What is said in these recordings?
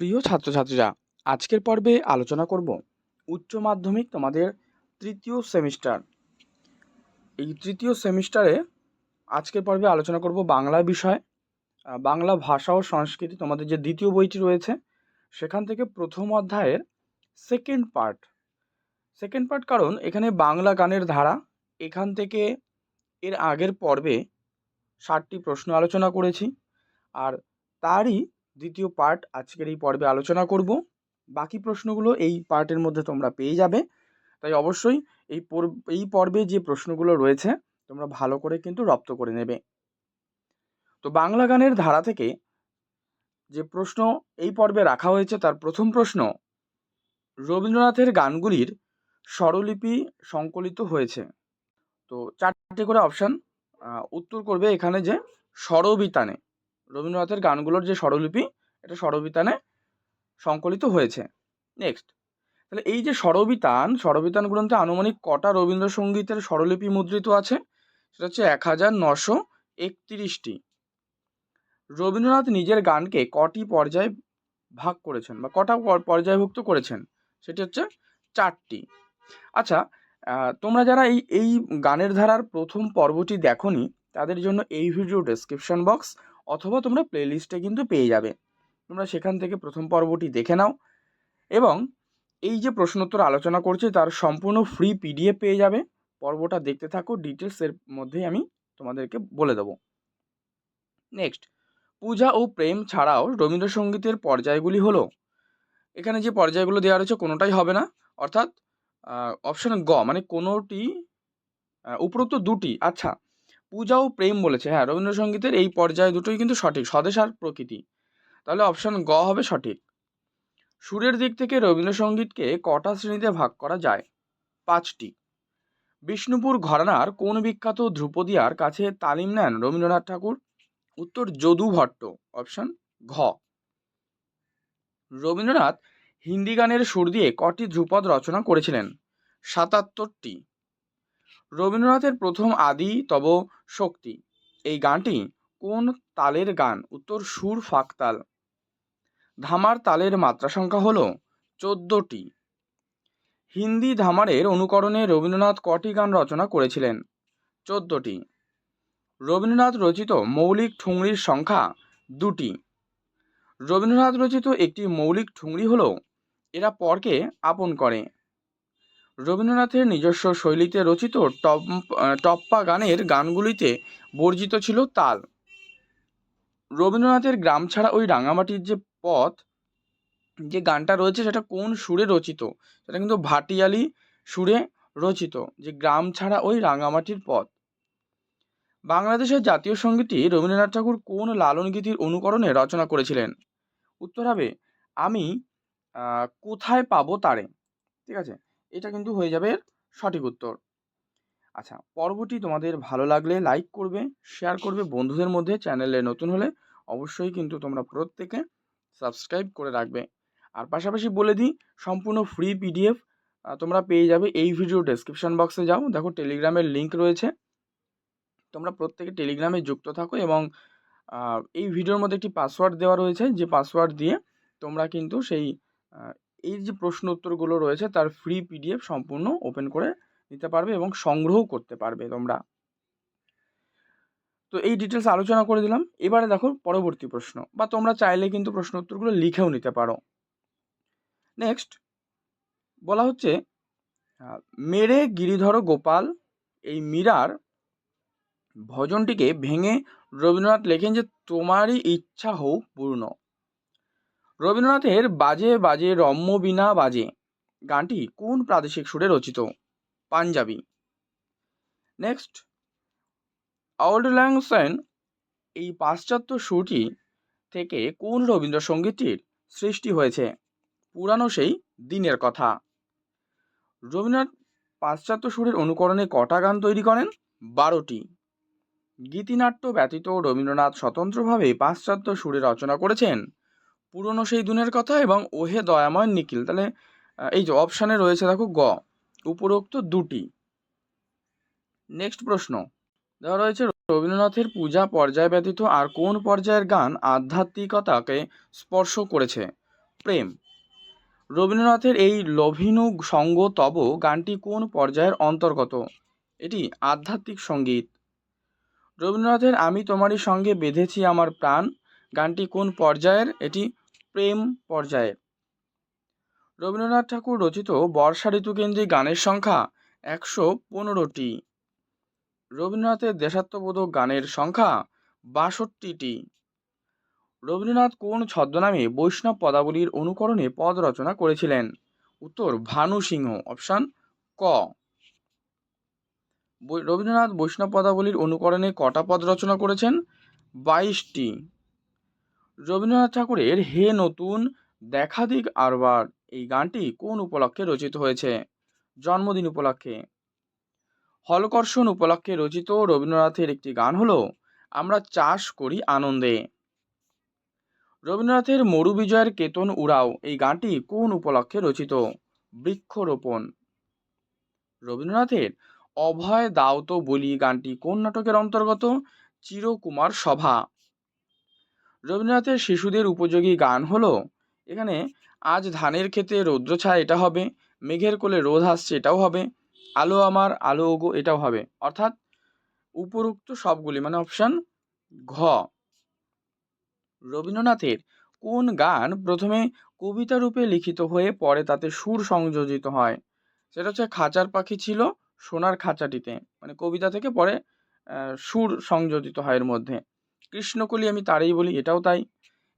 প্রিয় ছাত্রছাত্রীরা, আজকের পর্বে আলোচনা করব উচ্চ মাধ্যমিক তোমাদের তৃতীয় সেমিস্টার। এই তৃতীয় সেমিস্টারে আজকের পর্বে আলোচনা করব বাংলা বিষয় বাংলা ভাষা ও সংস্কৃতি তোমাদের যে দ্বিতীয় বইটি রয়েছে, সেখান থেকে প্রথম অধ্যায়ের সেকেন্ড পার্ট সেকেন্ড পার্ট কারণ, এখানে বাংলা গানের ধারা, এখান থেকে এর আগের পর্বে ষাটটি প্রশ্ন আলোচনা করেছি, আর তারই দ্বিতীয় পার্ট আজকের এই পর্বে আলোচনা করব। বাকি প্রশ্নগুলো এই পার্টের মধ্যে তোমরা পেয়ে যাবে। তাই অবশ্যই এই এই পর্বে যে প্রশ্নগুলো রয়েছে, তোমরা ভালো করে কিন্তু রপ্ত করে নেবে। তো বাংলা গানের ধারা থেকে যে প্রশ্ন এই পর্বে রাখা হয়েছে, তার প্রথম প্রশ্ন, রবীন্দ্রনাথের গানগুলির স্বরলিপি সংকলিত হয়েছে। তো চারটে করে অপশান উত্তর করবে এখানে যে স্বরবিতানে, রবীন্দ্রনাথের গানগুলোর যে স্বরলিপি এটা স্বরবিতানে সংকলিত হয়েছে। নেক্সট তাহলে এই যে স্বরবিতান স্বরবিতান গ্রন্থে আনুমানিক কটা রবীন্দ্রসঙ্গীতের স্বরলিপি মুদ্রিত আছে? সেটা হচ্ছে এক হাজার নশো একত্রিশটি। রবীন্দ্রনাথ নিজের গানকে কটি পর্যায়ে ভাগ করেছেন বা কটা পর্যায়ভুক্ত করেছেন? সেটি হচ্ছে চারটি। আচ্ছা তোমরা যারা এই এই গানের ধারার প্রথম পর্বটি দেখোনি, তাদের জন্য এই ভিডিও ডেসক্রিপশন বক্স অথবা তোমরা প্লেলিস্টে কিন্তু পেয়ে যাবে। তোমরা সেখান থেকে প্রথম পর্বটি দেখে নাও। এবং এই যে প্রশ্নোত্তর আলোচনা করছি, তার সম্পূর্ণ ফ্রি পিডিএফ পেয়ে যাবে। পর্বটা দেখতে থাকো ডিটেলসের মধ্যেই আমি তোমাদেরকে বলে দেবো। নেক্সট পূজা ও প্রেম ছাড়াও রবীন্দ্রসঙ্গীতের পর্যায়গুলি হলো, এখানে যে পর্যায়গুলো দেওয়া রয়েছে কোনোটাই হবে না। অর্থাৎ অপশন গ মানে কোনোটি উপরোক্ত দুটি। আচ্ছা পূজা ও প্রেম বলেছে। হ্যাঁ রবীন্দ্রসঙ্গীতের এই পর্যায় দুটোই কিন্তু সঠিক, স্বদেশ আর প্রকৃতি। তাহলে অপশন গ হবে সঠিক। সুরের দিক থেকে রবীন্দ্রসঙ্গীতকে কটা শ্রেণীতে ভাগ করা যায়? পাঁচটি। বিষ্ণুপুর ঘরানার কোন বিখ্যাত ধ্রুপদিয়ার কাছে তালিম নেন রবীন্দ্রনাথ ঠাকুর? উত্তর যদু ভট্ট অপশন ঘ। রবীন্দ্রনাথ হিন্দি গানের সুর দিয়ে কটি ধ্রুপদ রচনা করেছিলেন? সাতাত্তরটি। রবীন্দ্রনাথের প্রথম আদি তব শক্তি। এই গানটি কোন তালের গান? উত্তর সুর ফাঁকতাল। ধামার তালের মাত্রা সংখ্যা হল চোদ্দটি। হিন্দি ধামারের অনুকরণে রবীন্দ্রনাথ কটি গান রচনা করেছিলেন? চোদ্দটি। রবীন্দ্রনাথ রচিত মৌলিক ঠুংরির সংখ্যা দুটি। রবীন্দ্রনাথ রচিত একটি মৌলিক ঠুংরি হল এরা পরকে আপন করে। রবীন্দ্রনাথের নিজস্ব শৈলীতে রচিত টপ টপ্পা গানের গানগুলিতে বর্জিত ছিল তাল। রবীন্দ্রনাথের গ্রাম ছাড়া ওই রাঙামাটির যে পথ যে গানটা রয়েছে সেটা কোন সুরে রচিত? সেটা কিন্তু ভাটিয়ালি সুরে রচিত, যে গ্রাম ছাড়া ওই রাঙামাটির পথ। বাংলাদেশের জাতীয় সঙ্গীতটি রবীন্দ্রনাথ ঠাকুর কোন লালন গীতির অনুকরণে রচনা করেছিলেন? উত্তর হবে, আমি কোথায় পাবো তারে? ঠিক আছে? এটা কিন্তু হয়ে যাবে সঠিক উত্তর। আচ্ছা পর্বটি তোমাদের ভালো লাগলে লাইক করবে শেয়ার করবে। বন্ধুদের মধ্যে চ্যানেলে নতুন হলে অবশ্যই কিন্তু তোমরা প্রত্যেকে সাবস্ক্রাইব করে রাখবে। আর পাশাপাশি বলে দিই, সম্পূর্ণ ফ্রি পিডিএফ তোমরা পেয়ে যাবে এই ভিডিও ডেসক্রিপশন বক্সে যাও। দেখো টেলিগ্রামের লিঙ্ক রয়েছে। তোমরা প্রত্যেকে টেলিগ্রামে যুক্ত থাকো এবং এই ভিডিওর মধ্যে একটি পাসওয়ার্ড দেওয়া রয়েছে। যে পাসওয়ার্ড দিয়ে তোমরা কিন্তু সেই এই যে প্রশ্ন উত্তরগুলো রয়েছে, তার ফ্রি পিডিএফ সম্পূর্ণ ওপেন করে নিতে পারবে এবং সংগ্রহ করতে পারবে তোমরা। তো এই ডিটেলস আলোচনা করে দিলাম। এবারে দেখো পরবর্তী প্রশ্ন, বা তোমরা চাইলে কিন্তু প্রশ্ন উত্তরগুলো লিখেও নিতে পারো। নেক্সট বলা হচ্ছে মেরে গিরিধর গোপাল এই মীরার ভজনটিকে ভেঙে রবীন্দ্রনাথ লেখেন যে, তোমারই ইচ্ছা হোক পূর্ণ। রবীন্দ্রনাথের বাজে বাজে রম্য বিনা বাজে, গানটি কোন প্রাদেশিক সুরে রচিত? পাঞ্জাবি। নেক্সট আউল্ড ল্যাংসেন এই পাশ্চাত্য সুরটি থেকে কোন রবীন্দ্রসঙ্গীতটির সৃষ্টি হয়েছে? পুরানো সেই দিনের কথা। রবীন্দ্রনাথ পাশ্চাত্য সুরের অনুকরণে কটা গান তৈরি করেন? বারোটি। গীতিনাট্য ব্যতীত রবীন্দ্রনাথ স্বতন্ত্রভাবে পাশ্চাত্য সুরে রচনা করেছেন। পুরনো সেই দিনের কথা এবং ওহে দয়াময় নিখিল। তাহলে এই যে অপশানে রয়েছে দেখো গ, উপরোক্ত দুটি। নেক্সট প্রশ্ন। দেওয়া রয়েছে, রবীন্দ্রনাথের পূজা পর্যায় ব্যতীত আর কোন পর্যায়ের গান আধ্যাত্মিকতাকে স্পর্শ করেছে? প্রেম। রবীন্দ্রনাথের এই লভিনু সঙ্গ তব গানটি কোন পর্যায়ের অন্তর্গত? এটি আধ্যাত্মিক সংগীত। রবীন্দ্রনাথের আমি তোমারই সঙ্গে বেঁধেছি আমার প্রাণ, গানটি কোন পর্যায়ের? এটি প্রেম পর্যায়ের। রবীন্দ্রনাথ ঠাকুর রচিত বর্ষা ঋতুকেন্দ্রিক গানের সংখ্যা একশো পনেরোটি। রবীন্দ্রনাথের দেশাত্মবোধক গানের সংখ্যা বাষট্টিটি। রবীন্দ্রনাথ কোন ছদ্মনামে বৈষ্ণব পদাবলীর অনুকরণে পদ রচনা করেছিলেন? উত্তর, ভানু সিংহ, অপশান ক। রবীন্দ্রনাথ বৈষ্ণব পদাবলীর অনুকরণে কটা পদ রচনা করেছেন? বাইশটি। রবীন্দ্রনাথ ঠাকুরের হে নতুন দেখাদিক আরবার এই গানটি কোন উপলক্ষে রচিত হয়েছে? জন্মদিন উপলক্ষে। হলকর্ষণ উপলক্ষে রচিত রবীন্দ্রনাথের একটি গান হল, আমরা চাষ করি আনন্দে রবীন্দ্রনাথের মরু বিজয়ের কেতন উড়াও, এই গানটি কোন উপলক্ষে রচিত? বৃক্ষরোপণ। রবীন্দ্রনাথের অভয় দাও তো বলি গানটি কোন নাটকের অন্তর্গত? চিরকুমার সভা। রবীন্দ্রনাথের শিশুদের উপযোগী গান হলো, এখানে আজ ধানের ক্ষেতে রৌদ্র ছায়া এটা হবে, মেঘের কোলে রোদ আসছে এটাও হবে আলো আমার, আলো ওগো, এটাও হবে। অর্থাৎ উপরোক্ত সবগুলি মানে অপশান ঘ। রবীন্দ্রনাথের কোন গান প্রথমে কবিতা রূপে লিখিত হয়ে পরে তাতে সুর সংযোজিত হয়? সেটা হচ্ছে খাঁচার পাখি ছিল সোনার খাঁচাটিতে মানে কবিতা থেকে পরে সুর সংযোজিত হয় এর মধ্যে। কৃষ্ণকলি আমি তারই বলি, এটাও তাই।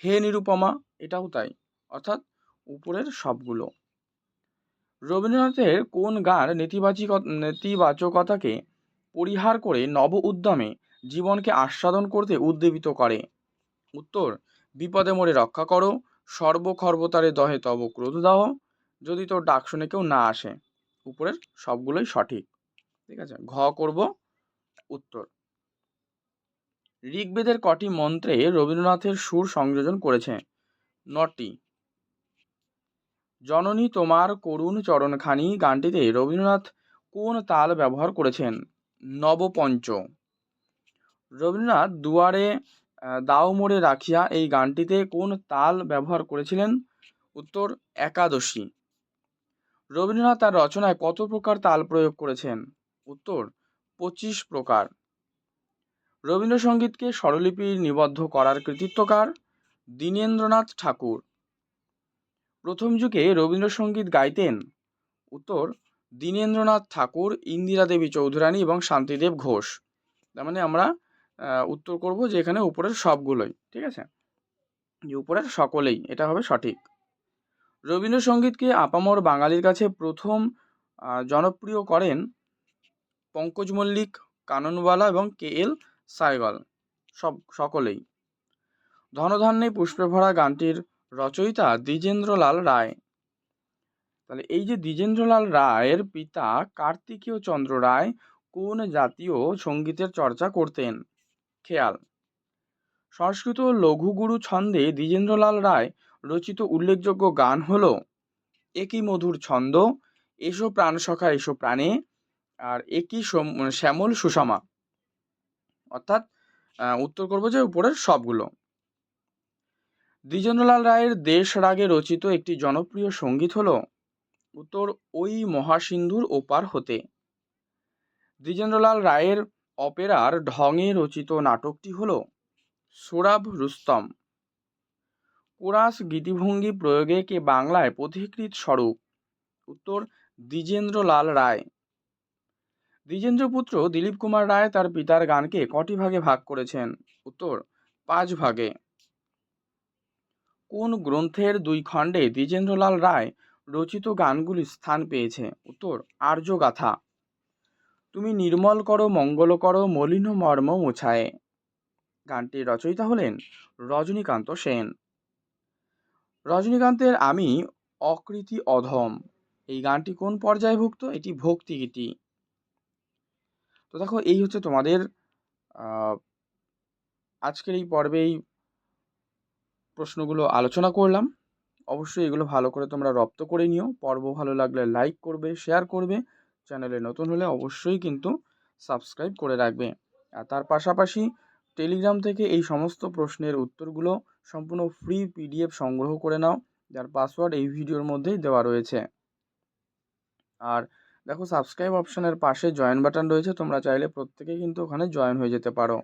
হে নিরুপমা, এটাও তাই। অর্থাৎ উপরের সবগুলো। রবীন্দ্রনাথের কোন গান নেতিবাচক নেতিবাচকতাকে পরিহার করে নব উদ্যমে জীবনকে আস্বাদন করতে উদ্দীপিত করে? উত্তর, বিপদে মোরে রক্ষা করো, সর্বখর্বতারে দহে তব ক্রোধ দাহ যদি তোর ডাক শুনে কেউ না আসে। উপরের সবগুলোই সঠিক। ঠিক আছে, ঘ করব, উত্তর। ঋগ্বেদের কটি মন্ত্রে রবীন্দ্রনাথের সুর সংযোজন করেছে। নটি জননী তোমার করুণ চরণখানি গানটিতে রবীন্দ্রনাথ কোন তাল ব্যবহার করেছেন? নবপঞ্চ। রবীন্দ্রনাথ দুয়ারে দাও মোড়ে রাখিয়া এই গানটিতে কোন তাল ব্যবহার করেছিলেন? উত্তর, একাদশী। রবীন্দ্রনাথ তার রচনায় কত প্রকার তাল প্রয়োগ করেছেন? উত্তর, পঁচিশ প্রকার। রবীন্দ্রসঙ্গীতকে স্বরলিপি নিবদ্ধ করার কৃতিত্বকার দীনেন্দ্রনাথ ঠাকুর। প্রথম যুগে রবীন্দ্রসঙ্গীত গাইতেন। উত্তর, দীনেন্দ্রনাথ ঠাকুর, ইন্দিরা দেবী চৌধুরানী এবং শান্তিদেব ঘোষ। তার মানে আমরা উত্তর করব যে এখানে উপরের সবগুলোই, ঠিক আছে? যে উপরের সকলেই, এটা হবে সঠিক। রবীন্দ্রসঙ্গীতকে আপামর বাঙালির কাছে প্রথম জনপ্রিয় করেন পঙ্কজ মল্লিক, কাননওয়ালা এবং কে এল সাইগল সব, সকলেই। ধনধান্যে পুষ্পে ভরা গানটির রচয়িতা দ্বিজেন্দ্রলাল রায়। তাহলে এই যে দ্বিজেন্দ্রলাল রায়ের পিতা কার্তিকীয় চন্দ্র রায় কোন জাতীয় সঙ্গীতের চর্চা করতেন? খেয়াল। সংস্কৃত লঘুগুরু ছন্দে দ্বিজেন্দ্রলাল রায় রচিত উল্লেখযোগ্য গান হল একই মধুর ছন্দ, এসো প্রাণ সখা, এসো প্রাণে, আর একই শ্যামল সুষমা। অর্থাৎ উত্তর করব যে উপরের সবগুলো। দ্বিজেন্দ্রলাল রায়ের দেশ রাগে রচিত একটি জনপ্রিয় সংগীত হল উত্তর ওই মহাসিন্ধুর ওপার হতে। দ্বিজেন্দ্রলাল রায়ের অপেরার ঢঙে রচিত নাটকটি হল সোরাব রুস্তম। কোরাস গীতিভঙ্গি প্রয়োগে কে বাংলায় পথিকৃত স্বরূপ, উত্তর দ্বিজেন্দ্রলাল রায়। দ্বিজেন্দ্রপুত্র দিলীপ কুমার রায় তার পিতার গানকে কটি ভাগে ভাগ করেছেন? উত্তর পাঁচ ভাগে। কোন গ্রন্থের দুই খণ্ডে দ্বিজেন্দ্রলাল রায় রচিত গানগুলি স্থান পেয়েছে? উত্তর, আর্যগাথা। তুমি নির্মল করো, মঙ্গল করো, মলিন মর্ম মোছায়। গানটির রচয়িতা হলেন রজনীকান্ত সেন। রজনীকান্তের আমি অকৃতি অধম। এই গানটি কোন পর্যায়ভুক্ত? এটি ভক্তিগীতি। তো দেখো, এই হচ্ছে তোমাদের আজকের এই পর্বে এই প্রশ্নগুলো আলোচনা করলাম। অবশ্যই এগুলো ভালো করে তোমরা রপ্ত করে নিও। পর্ব ভালো লাগলে লাইক করবে শেয়ার করবে। চ্যানেলে নতুন হলে অবশ্যই কিন্তু সাবস্ক্রাইব করে রাখবে। আর তার পাশাপাশি টেলিগ্রাম থেকে এই সমস্ত প্রশ্নের উত্তরগুলো সম্পূর্ণ ফ্রি পিডিএফ সংগ্রহ করে নাও, যার পাসওয়ার্ড এই ভিডিওর মধ্যেই দেওয়া রয়েছে। আর দেখো সাবস্ক্রাইব অপশানের পাশে জয়েন বাটন রয়েছে। তোমরা চাইলে প্রত্যেকেই কিন্তু ওখানে জয়েন হয়ে যেতে পারো।